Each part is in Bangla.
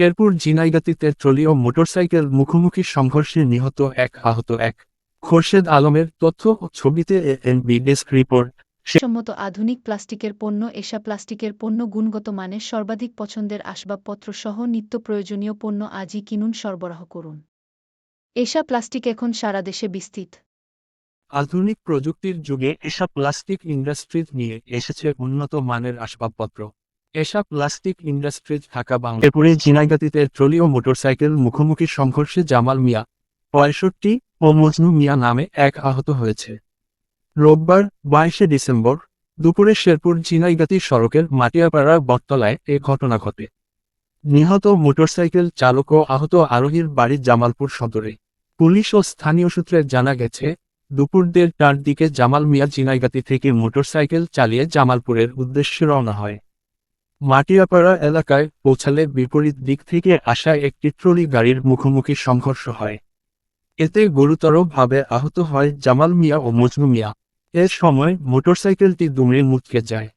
শেরপুর ঝিনাইগাতিতে ট্রলি ও মোটরসাইকেল মুখোমুখি সংঘর্ষে নিহত এক আহত এক। খোরশেদ আলমের তথ্য ও ছবিতে এএনবি ডেস্ক রিপোর্ট। সম্মত আধুনিক প্লাস্টিকের পণ্য এসা প্লাস্টিকের পণ্য গুণগত মানের সর্বাধিক পছন্দের আসবাবপত্র সহ নিত্য প্রয়োজনীয় পণ্য আজই কিনুন সরবরাহ করুন। এসা প্লাস্টিক এখন সারা দেশে বিস্তৃত। আধুনিক প্রযুক্তির যুগে এসা প্লাস্টিক ইন্ডাস্ট্রিজ নিয়ে এসেছে উন্নত মানের আসবাবপত্র। এসব প্লাস্টিক ইন্ডাস্ট্রিজ ঢাকা, বাংলা। বাংলাপুরে ঝিনাইগাতিতে ট্রলি ও মোটরসাইকেল মুখোমুখি সংঘর্ষে জামাল মিয়া পঁয়ষট্টি ও মজনু মিয়া নামে এক আহত হয়েছে। রোববার বাইশে ডিসেম্বর দুপুরে শেরপুর ঝিনাইগাতি সড়কের মাটিয়াপাড়া বটতলায় এ ঘটনা ঘটে। নিহত মোটরসাইকেল চালক ও আহত আরোহীর বাড়ি জামালপুর সদরে। পুলিশ ও স্থানীয় সূত্রে জানা গেছে, দুপুর দেড়টার দিকে জামাল মিয়া জিনাইগাতি থেকে মোটরসাইকেল চালিয়ে জামালপুরের উদ্দেশ্যে রওনা হয়। মাটিয়াপাড়া এলাকায় পৌঁছালে বিপরীত দিক থেকে আসা একটি ট্রলি গাড়ির মুখোমুখি সংঘর্ষ হয়। এতে গুরুতরভাবে আহত হয় জামাল মিয়া ও মজনু মিয়া। এর সময় মোটরসাইকেলটি দুমড়ে মুচকে যায়।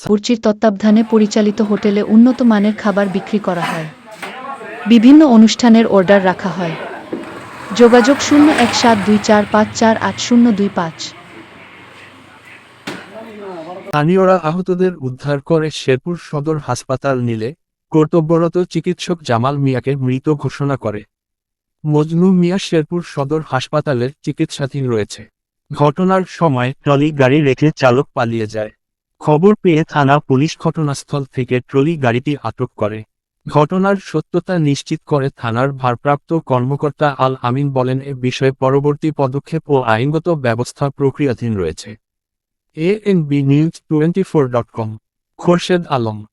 পুরচির তত্ত্বাবধানে পরিচালিত হোটেলে উন্নত মানের খাবার বিক্রি করা হয়। বিভিন্ন অনুষ্ঠানের অর্ডার রাখা হয়। যোগাযোগ শূন্য এক সাত দুই চার পাঁচ চার আট শূন্য দুই পাঁচ। স্থানীয়রা আহতদের উদ্ধার করে শেরপুর সদর হাসপাতাল নিলে কর্তব্যরত চিকিৎসক জামাল মিয়াকে মৃত ঘোষণা করে। মজনু মিয়া শেরপুর সদর হাসপাতালের চিকিৎসাধীন রয়েছে। ঘটনার সময় ট্রলি গাড়ি রেখে চালক পালিয়ে যায়। খবর পেয়ে থানা পুলিশ ঘটনাস্থল থেকে ট্রলি গাড়িটি আটক করে। ঘটনার সত্যতা নিশ্চিত করে থানার ভারপ্রাপ্ত কর্মকর্তা আল আমিন বলেন, এ বিষয়ে পরবর্তী পদক্ষেপ ও আইনগত ব্যবস্থা প্রক্রিয়াধীন রয়েছে। ANBnews24.com Khorshid Alam.